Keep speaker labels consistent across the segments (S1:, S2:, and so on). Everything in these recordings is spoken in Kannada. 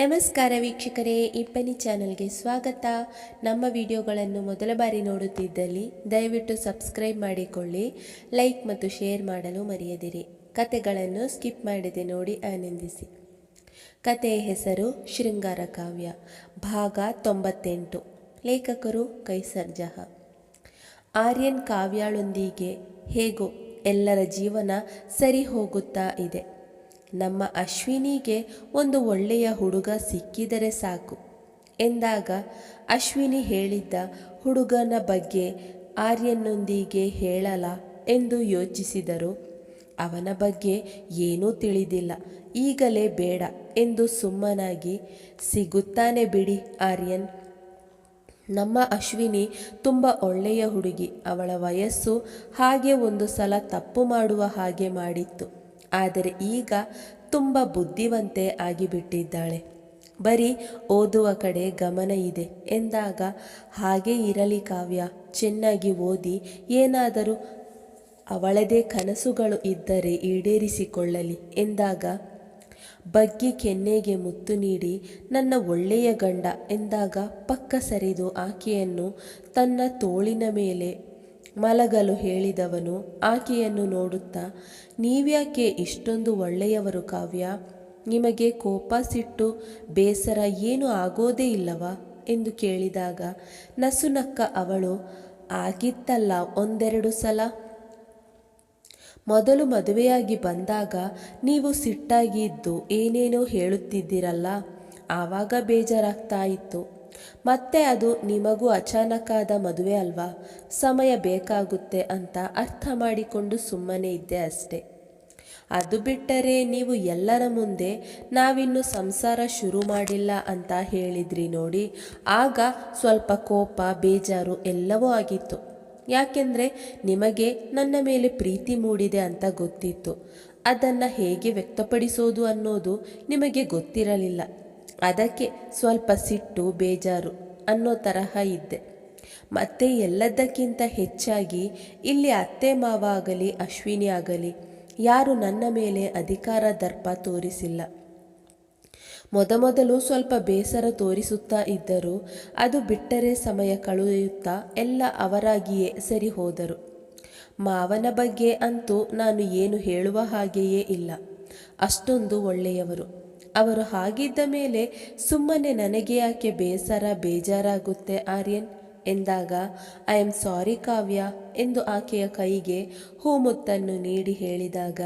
S1: ನಮಸ್ಕಾರ ವೀಕ್ಷಕರೇ, ಇಪ್ಪನಿ ಚಾನಲ್ಗೆ ಸ್ವಾಗತ. ನಮ್ಮ ವಿಡಿಯೋಗಳನ್ನು ಮೊದಲ ಬಾರಿ ನೋಡುತ್ತಿದ್ದಲ್ಲಿ ದಯವಿಟ್ಟು ಸಬ್ಸ್ಕ್ರೈಬ್ ಮಾಡಿಕೊಳ್ಳಿ, ಲೈಕ್ ಮತ್ತು ಶೇರ್ ಮಾಡಲು ಮರೆಯದಿರಿ. ಕತೆಗಳನ್ನು ಸ್ಕಿಪ್ ಮಾಡದೆ ನೋಡಿ ಆನಂದಿಸಿ. ಕತೆಯ ಹೆಸರು ಶೃಂಗಾರ ಕಾವ್ಯ, ಭಾಗ ತೊಂಬತ್ತೆಂಟು. ಲೇಖಕರು ಕೈಸರ್ ಜಹ. ಆರ್ಯನ್ ಕಾವ್ಯಾಳೊಂದಿಗೆ ಹೇಗೋ ಎಲ್ಲರ ಜೀವನ ಸರಿ ಹೋಗುತ್ತಾ ಇದೆ. ನಮ್ಮ ಅಶ್ವಿನಿಗೆ ಒಂದು ಒಳ್ಳೆಯ ಹುಡುಗ ಸಿಕ್ಕಿದರೆ ಸಾಕು. ಎಂದಾಗ ಅಶ್ವಿನಿ ಹೇಳಿದ್ದ ಹುಡುಗನ ಬಗ್ಗೆ ಆರ್ಯನೊಂದಿಗೆ ಹೇಳಲ ಎಂದು ಯೋಚಿಸಿದರು. ಅವನ ಬಗ್ಗೆ ಏನೂ ತಿಳಿದಿಲ್ಲ. ಈಗಲೇ ಬೇಡ ಎಂದು ಸುಮ್ಮನಾಗಿ, ಸಿಗುತ್ತಾನೆ ಬಿಡಿ ಆರ್ಯನ್. ನಮ್ಮ ಅಶ್ವಿನಿ ತುಂಬ ಒಳ್ಳೆಯ ಹುಡುಗಿ. ಅವಳ ವಯಸ್ಸು ಹಾಗೆ ಒಂದು ಸಲ ತಪ್ಪು ಮಾಡುವ ಹಾಗೆ ಮಾಡಿತ್ತು. ಆದರೆ ಈಗ ತುಂಬ ಬುದ್ಧಿವಂತೆ ಆಗಿಬಿಟ್ಟಿದ್ದಾಳೆ. ಬರೀ ಓದುವ ಕಡೆ ಗಮನ ಇದೆ ಎಂದಾಗ, ಹಾಗೆ ಇರಲಿ ಕಾವ್ಯ, ಚೆನ್ನಾಗಿ ಓದಿ, ಏನಾದರೂ ಅವಳದೇ ಕನಸುಗಳು ಇದ್ದರೆ ಈಡೇರಿಸಿಕೊಳ್ಳಲಿ ಎಂದಾಗ, ಬಗ್ಗಿ ಕೆನ್ನೆಗೆ ಮುತ್ತು ನೀಡಿ ನನ್ನ ಒಳ್ಳೆಯ ಗಂಡ ಎಂದಾಗ ಪಕ್ಕ ಸರಿದು ಆಕೆಯನ್ನು ತನ್ನ ತೋಳಿನ ಮೇಲೆ ಮಲಗಲು ಹೇಳಿದವನು, ಆಕೆಯನ್ನು ನೋಡುತ್ತಾ, ನೀವ್ಯಾಕೆ ಇಷ್ಟೊಂದು ಒಳ್ಳೆಯವರು ಕಾವ್ಯ? ನಿಮಗೆ ಕೋಪ, ಸಿಟ್ಟು, ಬೇಸರ ಏನೂ ಆಗೋದೇ ಇಲ್ಲವಾ? ಎಂದು ಕೇಳಿದಾಗ, ನಸುನಕ್ಕ ಅವಳು, ಆಗಿತ್ತಲ್ಲ ಒಂದೆರಡು ಸಲ. ಮೊದಲು ಮದುವೆಯಾಗಿ ಬಂದಾಗ ನೀವು ಸಿಟ್ಟಾಗಿ ಇದ್ದು ಏನೇನೋ ಹೇಳುತ್ತಿದ್ದಿರಲ್ಲ, ಆವಾಗ ಬೇಜಾರಾಗ್ತಾ ಇತ್ತು. ಮತ್ತೆ ಅದು ನಿಮಗೂ ಅಚಾನಕ್ಕಾದ ಮದುವೆ ಅಲ್ವಾ? ಸಮಯ ಬೇಕಾಗುತ್ತೆ ಅಂತ ಅರ್ಥ ಮಾಡಿಕೊಂಡು ಸುಮ್ಮನೆ ಇದ್ದೆ ಅಷ್ಟೆ. ಅದು ಬಿಟ್ಟರೆ ನೀವು ಎಲ್ಲರ ಮುಂದೆ ನಾವಿನ್ನು ಸಂಸಾರ ಶುರು ಮಾಡಿಲ್ಲ ಅಂತ ಹೇಳಿದ್ರಿ ನೋಡಿ, ಆಗ ಸ್ವಲ್ಪ ಕೋಪ, ಬೇಜಾರು ಎಲ್ಲವೂ ಆಗಿತ್ತು. ಯಾಕೆಂದರೆ ನಿಮಗೆ ನನ್ನ ಮೇಲೆ ಪ್ರೀತಿ ಮೂಡಿದೆ ಅಂತ ಗೊತ್ತಿತ್ತು. ಅದನ್ನು ಹೇಗೆ ವ್ಯಕ್ತಪಡಿಸೋದು ಅನ್ನೋದು ನಿಮಗೆ ಗೊತ್ತಿರಲಿಲ್ಲ. ಅದಕ್ಕೆ ಸ್ವಲ್ಪ ಸಿಟ್ಟು, ಬೇಜಾರು ಅನ್ನೋ ತರಹ ಇದ್ದೆ. ಮತ್ತೆ ಎಲ್ಲದಕ್ಕಿಂತ ಹೆಚ್ಚಾಗಿ ಇಲ್ಲಿ ಅತ್ತೆ ಮಾವ ಆಗಲಿ, ಅಶ್ವಿನಿ ಆಗಲಿ, ಯಾರು ನನ್ನ ಮೇಲೆ ಅಧಿಕಾರ, ದರ್ಪ ತೋರಿಸಿಲ್ಲ. ಮೊದಮೊದಲು ಸ್ವಲ್ಪ ಬೇಸರ ತೋರಿಸುತ್ತಾ ಇದ್ದರು. ಅದು ಬಿಟ್ಟರೆ ಸಮಯ ಕಳೆಯುತ್ತಾ ಎಲ್ಲ ಅವರಾಗಿಯೇ ಸರಿ ಹೋದರು. ಮಾವನ ಬಗ್ಗೆ ಅಂತೂ ನಾನು ಏನು ಹೇಳುವ ಹಾಗೆಯೇ ಇಲ್ಲ. ಅಷ್ಟೊಂದು ಒಳ್ಳೆಯವರು. ಅವರು ಹಾಗಿದ್ದ ಮೇಲೆ ಸುಮ್ಮನೆ ನನಗೆ ಯಾಕೆ ಬೇಸರ, ಬೇಜಾರಾಗುತ್ತೆ ಆರ್ಯನ್? ಎಂದಾಗ ಐ ಆಮ್ ಸಾರಿ ಕಾವ್ಯ, ಎಂದು ಆಕೆಯ ಕೈಗೆ ಹೂಮುತ್ತನ್ನು ನೀಡಿ ಹೇಳಿದಾಗ,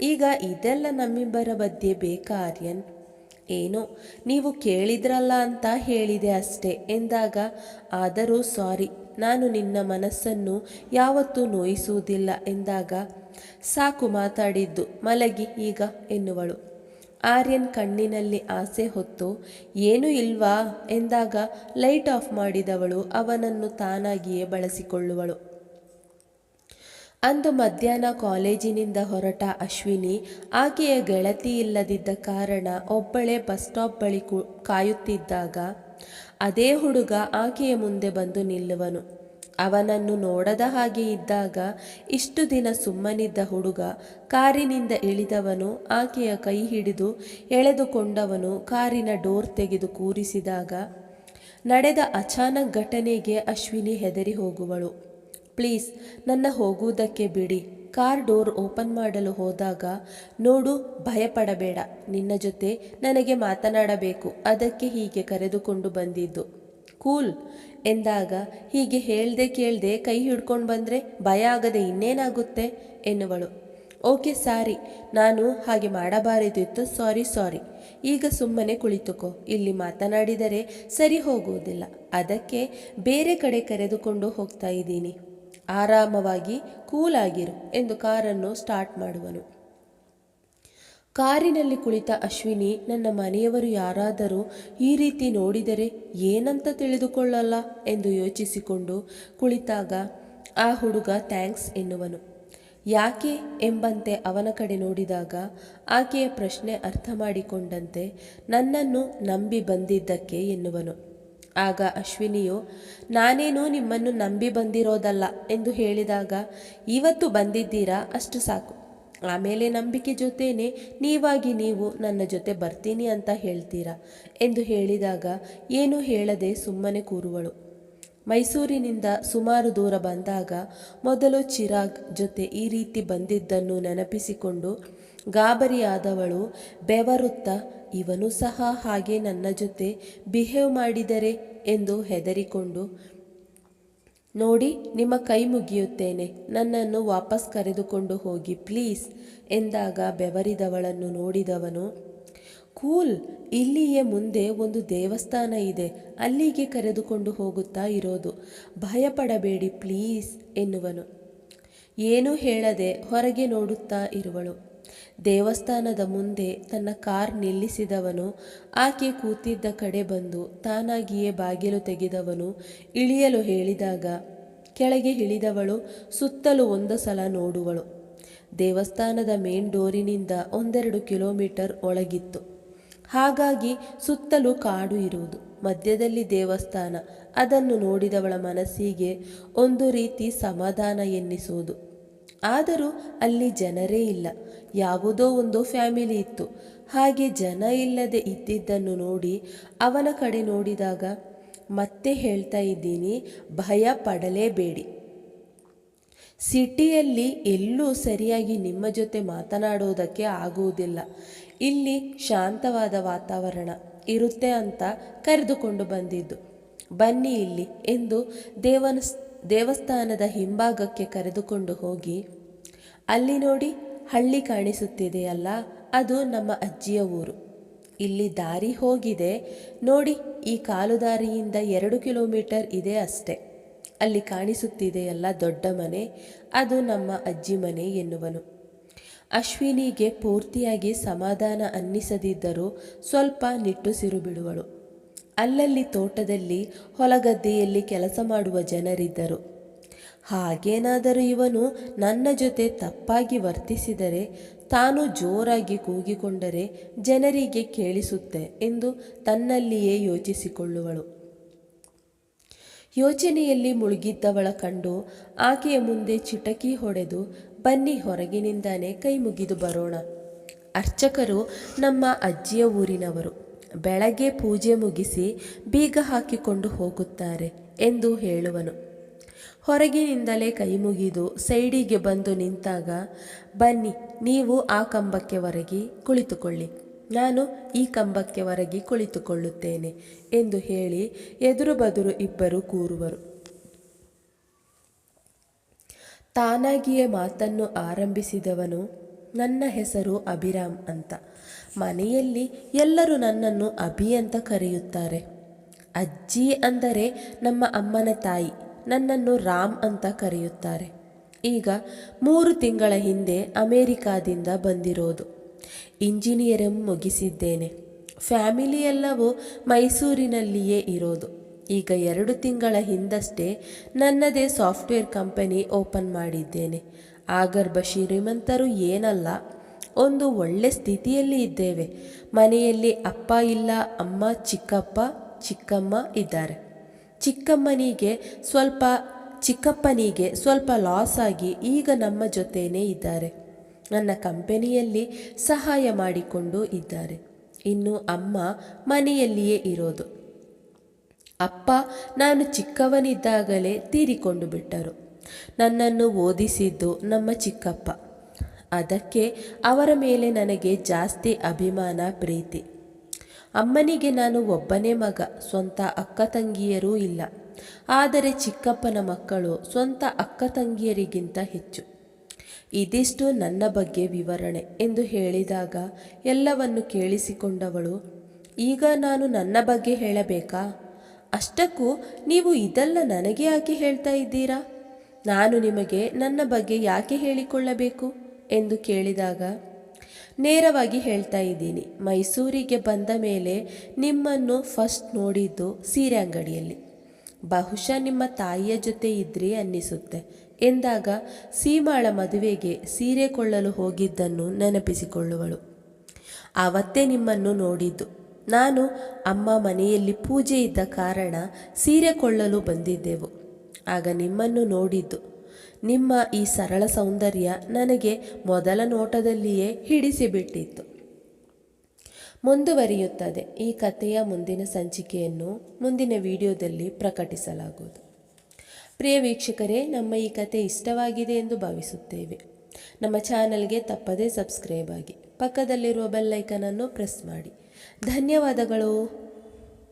S1: ಈಗ ಇದೆಲ್ಲ ನಮ್ಮಿಬ್ಬರ ಬಗ್ಗೆ ಬೇಕಾ ಆರ್ಯನ್? ಏನು, ನೀವು ಕೇಳಿದ್ರಲ್ಲ ಅಂತ ಹೇಳಿದೆ ಅಷ್ಟೇ, ಎಂದಾಗ, ಆದರೂ ಸಾರಿ, ನಾನು ನಿನ್ನ ಮನಸ್ಸನ್ನು ಯಾವತ್ತೂ ನೋಯಿಸುವುದಿಲ್ಲ, ಎಂದಾಗ, ಸಾಕು ಮಾತಾಡಿದ್ದು, ಮಲಗಿ ಈಗ, ಎನ್ನುವಳು. ಆರ್ಯನ್ ಕಣ್ಣಿನಲ್ಲಿ ಆಸೆ ಹೊತ್ತು, ಏನೂ ಇಲ್ವಾ? ಎಂದಾಗ ಲೈಟ್ ಆಫ್ ಮಾಡಿದವಳು ಅವನನ್ನು ತಾನಾಗಿಯೇ ಬಳಸಿಕೊಳ್ಳುವಳು. ಅಂದು ಮಧ್ಯಾಹ್ನ ಕಾಲೇಜಿನಿಂದ ಹೊರಟ ಅಶ್ವಿನಿ, ಆಕೆಯ ಗೆಳತಿ ಇಲ್ಲದಿದ್ದ ಕಾರಣ ಒಬ್ಬಳೇ ಬಸ್ ಸ್ಟಾಪ್ ಬಳಿ ಕಾಯುತ್ತಿದ್ದಾಗ, ಅದೇ ಹುಡುಗ ಆಕೆಯ ಮುಂದೆ ಬಂದು ನಿಲ್ಲುವನು. ಅವನನ್ನು ನೋಡದ ಹಾಗೆ ಇದ್ದಾಗ ಇಷ್ಟು ದಿನ ಸುಮ್ಮನಿದ್ದ ಹುಡುಗ ಕಾರಿನಿಂದ ಇಳಿದವನು ಆಕೆಯ ಕೈ ಹಿಡಿದು ಎಳೆದುಕೊಂಡವನು ಕಾರಿನ ಡೋರ್ ತೆಗೆದು ಕೂರಿಸಿದಾಗ ನಡೆದ ಅಚಾನಕ್ ಘಟನೆಗೆ ಅಶ್ವಿನಿ ಹೆದರಿ ಹೋಗುವಳು. ಪ್ಲೀಸ್, ನನ್ನ ಹೋಗುವುದಕ್ಕೆ ಬಿಡಿ. ಕಾರ್ ಡೋರ್ ಓಪನ್ ಮಾಡಲು ಹೋದಾಗ ನೋಡು, ಭಯಪಡಬೇಡ. ನಿನ್ನ ಜೊತೆ ನನಗೆ ಮಾತನಾಡಬೇಕು. ಅದಕ್ಕೆ ಹೀಗೆ ಕರೆದುಕೊಂಡು ಬಂದಿದ್ದು. ಕೂಲ್ ಎಂದಾಗ ಹೀಗೆ ಹೇಳ್ದೆ ಕೇಳ್ದೆ ಕೈ ಹಿಡ್ಕೊಂಡು ಬಂದರೆ ಭಯ ಆಗದೆ ಇನ್ನೇನಾಗುತ್ತೆ ಎನ್ನುವಳು. ಓಕೆ ಸಾರಿ, ನಾನು ಹಾಗೆ ಮಾಡಬಾರದಿತ್ತು, ಸಾರಿ ಸಾರಿ. ಈಗ ಸುಮ್ಮನೆ ಕುಳಿತುಕೋ, ಇಲ್ಲಿ ಮಾತನಾಡಿದರೆ ಸರಿ ಹೋಗುವುದಿಲ್ಲ. ಅದಕ್ಕೆ ಬೇರೆ ಕಡೆ ಕರೆದುಕೊಂಡು ಹೋಗ್ತಾ ಇದ್ದೀನಿ. ಆರಾಮವಾಗಿ ಕೂಲಾಗಿರು ಎಂದು ಕಾರನ್ನು ಸ್ಟಾರ್ಟ್ ಮಾಡುವನು. ಕಾರಿನಲ್ಲಿ ಕುಳಿತ ಅಶ್ವಿನಿ, ನನ್ನ ಮನೆಯವರು ಯಾರಾದರೂ ಈ ರೀತಿ ನೋಡಿದರೆ ಏನಂತ ತಿಳಿದುಕೊಳ್ಳಲ್ಲ? ಎಂದು ಯೋಚಿಸಿಕೊಂಡು ಕುಳಿತಾಗ, ಆ ಹುಡುಗ ಥ್ಯಾಂಕ್ಸ್ ಎನ್ನುವನು. ಯಾಕೆ? ಎಂಬಂತೆ ಅವನ ಕಡೆ ನೋಡಿದಾಗ, ಆಕೆಯ ಪ್ರಶ್ನೆ ಅರ್ಥ ಮಾಡಿಕೊಂಡಂತೆ ನನ್ನನ್ನು ನಂಬಿ ಬಂದಿದ್ದಕ್ಕೆ ಎನ್ನುವನು. ಆಗ ಅಶ್ವಿನಿಯು, ನಾನೇನು ನಿಮ್ಮನ್ನು ನಂಬಿ ಬಂದಿರೋದಲ್ಲ ಎಂದು ಹೇಳಿದಾಗ, ಇವತ್ತು ಬಂದಿದ್ದೀರಾ? ಅಷ್ಟು ಸಾಕು. ಆಮೇಲೆ ನಂಬಿಕೆ ಜೊತೆನೆ ನೀವಾಗಿ ನೀವು ನನ್ನ ಜೊತೆ ಬರ್ತೀನಿ ಅಂತ ಹೇಳ್ತೀರಾ? ಎಂದು ಹೇಳಿದಾಗ, ಏನೂ ಹೇಳದೆ ಸುಮ್ಮನೆ ಕೂರುವಳು. ಮೈಸೂರಿನಿಂದ ಸುಮಾರು ದೂರ ಬಂದಾಗ, ಮೊದಲು ಚಿರಾಗ್ ಜೊತೆ ಈ ರೀತಿ ಬಂದಿದ್ದನ್ನು ನೆನಪಿಸಿಕೊಂಡು ಗಾಬರಿಯಾದವಳು, ಬೆವರುತ್ತಾ, ಇವನು ಸಹ ಹಾಗೆ ನನ್ನ ಜೊತೆ ಬಿಹೇವ್ ಮಾಡಿದರೆ? ಎಂದು ಹೆದರಿಕೊಂಡು ನೋಡಿ, ನಿಮ್ಮ ಕೈ ಮುಗಿಯುತ್ತೇನೆ. ನನ್ನನ್ನು ವಾಪಸ್ ಕರೆದುಕೊಂಡು ಹೋಗಿ, ಪ್ಲೀಸ್. ಎಂದಾಗ ಬೆವರಿದವಳನ್ನು ನೋಡಿದವನು, ಕೂಲ್, ಇಲ್ಲಿಯೇ ಮುಂದೆ ಒಂದು ದೇವಸ್ಥಾನ ಇದೆ. ಅಲ್ಲಿಗೆ ಕರೆದುಕೊಂಡು ಹೋಗುತ್ತಾ ಇರೋದು. ಭಯಪಡಬೇಡಿ, ಪ್ಲೀಸ್, ಎನ್ನುವನು. ಏನೂ ಹೇಳದೆ ಹೊರಗೆ ನೋಡುತ್ತಾ ಇರುವಳು. ದೇವಸ್ಥಾನದ ಮುಂದೆ ತನ್ನ ಕಾರ್ ನಿಲ್ಲಿಸಿದವನು. ಆಕೆ ಕೂತಿದ್ದ ಕಡೆ ಬಂದು ತಾನಾಗಿಯೇ ಬಾಗಿಲು ತೆಗೆದವನು. ಇಳಿಯಲು ಹೇಳಿದಾಗ, ಕೆಳಗೆ ಇಳಿದವಳು ಸುತ್ತಲೂ ಒಂದು ಸಲ ನೋಡುವಳು. ದೇವಸ್ಥಾನದ ಮೇನ್ ಡೋರಿನಿಂದ ಒಂದೆರಡು ಕಿಲೋಮೀಟರ್ ಒಳಗಿತ್ತು. ಹಾಗಾಗಿ ಸುತ್ತಲೂ ಕಾಡು ಇರುವುದು. ಮಧ್ಯದಲ್ಲಿ ದೇವಸ್ಥಾನ. ಅದನ್ನು ನೋಡಿದವಳ ಮನಸ್ಸಿಗೆ ಒಂದು ರೀತಿ ಸಮಾಧಾನ ಎನ್ನಿಸುವುದು. ಆದರೂ ಅಲ್ಲಿ ಜನರೇ ಇಲ್ಲ. ಯಾವುದೋ ಒಂದು ಫ್ಯಾಮಿಲಿ ಇತ್ತು. ಹಾಗೆ ಜನ ಇಲ್ಲದೆ ಇದ್ದಿದ್ದನ್ನು ನೋಡಿ ಅವನ ಕಡೆ ನೋಡಿದಾಗ, ಮತ್ತೆ ಹೇಳ್ತಾ ಇದ್ದೀನಿ, ಭಯ ಪಡಲೇಬೇಡಿ. ಸಿಟಿಯಲ್ಲಿ ಎಲ್ಲೂ ಸರಿಯಾಗಿ ನಿಮ್ಮ ಜೊತೆ ಮಾತನಾಡುವುದಕ್ಕೆ ಆಗುವುದಿಲ್ಲ. ಇಲ್ಲಿ ಶಾಂತವಾದ ವಾತಾವರಣ ಇರುತ್ತೆ ಅಂತ ಕರೆದುಕೊಂಡು ಬಂದಿದ್ದು. ಬನ್ನಿ ಇಲ್ಲಿ ಎಂದು ದೇವನ ದೇವಸ್ಥಾನದ ಹಿಂಭಾಗಕ್ಕೆ ಕರೆದುಕೊಂಡು ಹೋಗಿ, ಅಲ್ಲಿ ನೋಡಿ ಹಳ್ಳಿ ಕಾಣಿಸುತ್ತಿದೆಯಲ್ಲ ಅದು ನಮ್ಮ ಅಜ್ಜಿಯ ಊರು. ಇಲ್ಲಿ ದಾರಿ ಹೋಗಿದೆ, ನೋಡಿ ಈ ಕಾಲು ದಾರಿಯಿಂದ ಎರಡು ಕಿಲೋಮೀಟರ್ ಇದೆ ಅಷ್ಟೆ. ಅಲ್ಲಿ ಕಾಣಿಸುತ್ತಿದೆಯಲ್ಲ ದೊಡ್ಡ ಮನೆ, ಅದು ನಮ್ಮ ಅಜ್ಜಿ ಮನೆ ಎನ್ನುವನು. ಅಶ್ವಿನಿಗೆ ಪೂರ್ತಿಯಾಗಿ ಸಮಾಧಾನ ಅನ್ನಿಸದಿದ್ದರೂ ಸ್ವಲ್ಪ ನಿಟ್ಟುಸಿರು ಬಿಡುವಳು. ಅಲ್ಲಲ್ಲಿ ತೋಟದಲ್ಲಿ ಹೊಲಗದ್ದೆಯಲ್ಲಿ ಕೆಲಸ ಮಾಡುವ ಜನರಿದ್ದರು. ಹಾಗೇನಾದರೂ ಇವನು ನನ್ನ ಜೊತೆ ತಪ್ಪಾಗಿ ವರ್ತಿಸಿದರೆ, ತಾನು ಜೋರಾಗಿ ಕೂಗಿಕೊಂಡರೆ ಜನರಿಗೆ ಕೇಳಿಸುತ್ತೆ ಎಂದು ತನ್ನಲ್ಲಿಯೇ ಯೋಚಿಸಿಕೊಳ್ಳುವಳು. ಯೋಚನೆಯಲ್ಲಿ ಮುಳುಗಿದ್ದವಳ ಕಂಡು ಆಕೆಯ ಮುಂದೆ ಚಿಟಕಿ ಹೊಡೆದು, ಬನ್ನಿ ಹೊರಗಿನಿಂದಾನೇ ಕೈ ಮುಗಿದು ಬರೋಣ. ಅರ್ಚಕರು ನಮ್ಮ ಅಜ್ಜಿಯ ಊರಿನವರು. ಬೆಳಗ್ಗೆ ಪೂಜೆ ಮುಗಿಸಿ ಬೀಗ ಹಾಕಿಕೊಂಡು ಹೋಗುತ್ತಾರೆ ಎಂದು ಹೇಳುವನು. ಹೊರಗಿನಿಂದಲೇ ಕೈ ಮುಗಿದು ಸೈಡಿಗೆ ಬಂದು ನಿಂತಾಗ, ಬನ್ನಿ, ನೀವು ಆ ಕಂಬಕ್ಕೆ ಹೊರಗಿ ಕುಳಿತುಕೊಳ್ಳಿ. ನಾನು ಈ ಕಂಬಕ್ಕೆ ಹೊರಗಿ ಕುಳಿತುಕೊಳ್ಳುತ್ತೇನೆ ಎಂದು ಹೇಳಿ ಎದುರು ಬದುರು ಇಬ್ಬರು ಕೂರುವರು. ತಾನಾಗಿಯೇ ಮಾತನ್ನು ಆರಂಭಿಸಿದವನು ನನ್ನ ಹೆಸರು ಅಭಿರಾಮ್ ಅಂತ. ಮನೆಯಲ್ಲಿ ಎಲ್ಲರೂ ನನ್ನನ್ನು ಅಭಿ ಅಂತ ಕರೆಯುತ್ತಾರೆ. ಅಜ್ಜಿ ಅಂದರೆ ನಮ್ಮ ಅಮ್ಮನ ತಾಯಿ, ನನ್ನನ್ನು ರಾಮ್ ಅಂತ ಕರೆಯುತ್ತಾರೆ. ಈಗ ಮೂರು ತಿಂಗಳ ಹಿಂದೆ ಅಮೇರಿಕಾದಿಂದ ಬಂದಿರೋದು. ಇಂಜಿನಿಯರಿಂಗ್ ಮುಗಿಸಿದ್ದೇನೆ. ಫ್ಯಾಮಿಲಿ ಎಲ್ಲವೂ ಮೈಸೂರಿನಲ್ಲಿಯೇ ಇರೋದು. ಈಗ ಎರಡು ತಿಂಗಳ ಹಿಂದಷ್ಟೇ ನನ್ನದೇ ಸಾಫ್ಟ್ವೇರ್ ಕಂಪನಿ ಓಪನ್ ಮಾಡಿದ್ದೇನೆ. ಆಗರ್ಭ ಶ್ರೀಮಂತರು ಏನಲ್ಲ, ಒಂದು ಒಳ್ಳೆ ಸ್ಥಿತಿಯಲ್ಲಿ ಇದ್ದೇವೆ. ಮನೆಯಲ್ಲಿ ಅಪ್ಪ ಇಲ್ಲ, ಅಮ್ಮ, ಚಿಕ್ಕಪ್ಪ, ಚಿಕ್ಕಮ್ಮ ಇದ್ದಾರೆ. ಚಿಕ್ಕಮ್ಮನಿಗೆ ಸ್ವಲ್ಪ, ಚಿಕ್ಕಪ್ಪನಿಗೆ ಸ್ವಲ್ಪ ಲಾಸ್ ಆಗಿ ಈಗ ನಮ್ಮ ಜೊತೆಯೇ ಇದ್ದಾರೆ. ನನ್ನ ಕಂಪನಿಯಲ್ಲಿ ಸಹಾಯ ಮಾಡಿಕೊಂಡು ಇದ್ದಾರೆ. ಇನ್ನು ಅಮ್ಮ ಮನೆಯಲ್ಲಿಯೇ ಇರೋದು. ಅಪ್ಪ, ನಾನು ಚಿಕ್ಕವನಿದ್ದಾಗಲೇ ತೀರಿಕೊಂಡು ಬಿಟ್ಟರು. ನನ್ನನ್ನು ಓದಿಸಿದ್ದು ನಮ್ಮ ಚಿಕ್ಕಪ್ಪ. ಅದಕ್ಕೆ ಅವರ ಮೇಲೆ ನನಗೆ ಜಾಸ್ತಿ ಅಭಿಮಾನ, ಪ್ರೀತಿ. ಅಮ್ಮನಿಗೆ ನಾನು ಒಬ್ಬನೇ ಮಗ, ಸ್ವಂತ ಅಕ್ಕ ತಂಗಿಯರೂ ಇಲ್ಲ. ಆದರೆ ಚಿಕ್ಕಪ್ಪನ ಮಕ್ಕಳು ಸ್ವಂತ ಅಕ್ಕ ತಂಗಿಯರಿಗಿಂತ ಹೆಚ್ಚು. ಇದಿಷ್ಟು ನನ್ನ ಬಗ್ಗೆ ವಿವರಣೆ ಎಂದು ಹೇಳಿದಾಗ ಎಲ್ಲವನ್ನು ಕೇಳಿಸಿಕೊಂಡವಳು, ಈಗ ನಾನು ನನ್ನ ಬಗ್ಗೆ ಹೇಳಬೇಕಾ? ಅಷ್ಟಕ್ಕೂ ನೀವು ಇದೆಲ್ಲ ನನಗೆ ಯಾಕೆ ಹೇಳ್ತಾ ಇದ್ದೀರಾ? ನಾನು ನಿಮಗೆ ನನ್ನ ಬಗ್ಗೆ ಯಾಕೆ ಹೇಳಿಕೊಳ್ಳಬೇಕು? ಎಂದು ಕೇಳಿದಾಗ, ನೇರವಾಗಿ ಹೇಳ್ತಾ ಇದ್ದೀನಿ, ಮೈಸೂರಿಗೆ ಬಂದ ಮೇಲೆ ನಿಮ್ಮನ್ನು ಫಸ್ಟ್ ನೋಡಿದ್ದು ಸೀರೆ ಅಂಗಡಿಯಲ್ಲಿ. ಬಹುಶಃ ನಿಮ್ಮ ತಾಯಿಯ ಜೊತೆ ಇದ್ರಿ ಅನ್ನಿಸುತ್ತೆ, ಎಂದಾಗ ಸೀಮಾಳ ಮದುವೆಗೆ ಸೀರೆ ಕೊಳ್ಳಲು ಹೋಗಿದ್ದನ್ನು ನೆನಪಿಸಿಕೊಳ್ಳುವಳು. ಆವತ್ತೇ ನಿಮ್ಮನ್ನು ನೋಡಿದ್ದು. ನಾನು ಅಮ್ಮ ಮನೆಯಲ್ಲಿ ಪೂಜೆ ಇದ್ದ ಕಾರಣ ಸೀರೆ ಕೊಳ್ಳಲು ಬಂದಿದ್ದೆವು. ಆಗ ನಿಮ್ಮನ್ನು ನೋಡಿದ್ದು. ನಿಮ್ಮ ಈ ಸರಳ ಸೌಂದರ್ಯ ನನಗೆ ಮೊದಲ ನೋಟದಲ್ಲಿಯೇ ಹಿಡಿಸಿಬಿಟ್ಟಿತ್ತು. ಮುಂದುವರಿಯುತ್ತದೆ. ಈ ಕಥೆಯ ಮುಂದಿನ ಸಂಚಿಕೆಯನ್ನು ಮುಂದಿನ ವಿಡಿಯೋದಲ್ಲಿ ಪ್ರಕಟಿಸಲಾಗುವುದು. ಪ್ರಿಯ ವೀಕ್ಷಕರೇ, ನಮ್ಮ ಈ ಕತೆ ಇಷ್ಟವಾಗಿದೆ ಎಂದು ಭಾವಿಸುತ್ತೇವೆ. ನಮ್ಮ ಚಾನಲ್ಗೆ ತಪ್ಪದೇ ಸಬ್ಸ್ಕ್ರೈಬ್ ಆಗಿ, ಪಕ್ಕದಲ್ಲಿರುವ ಬೆಲ್ಲೈಕನನ್ನು ಪ್ರೆಸ್ ಮಾಡಿ. ಧನ್ಯವಾದಗಳು.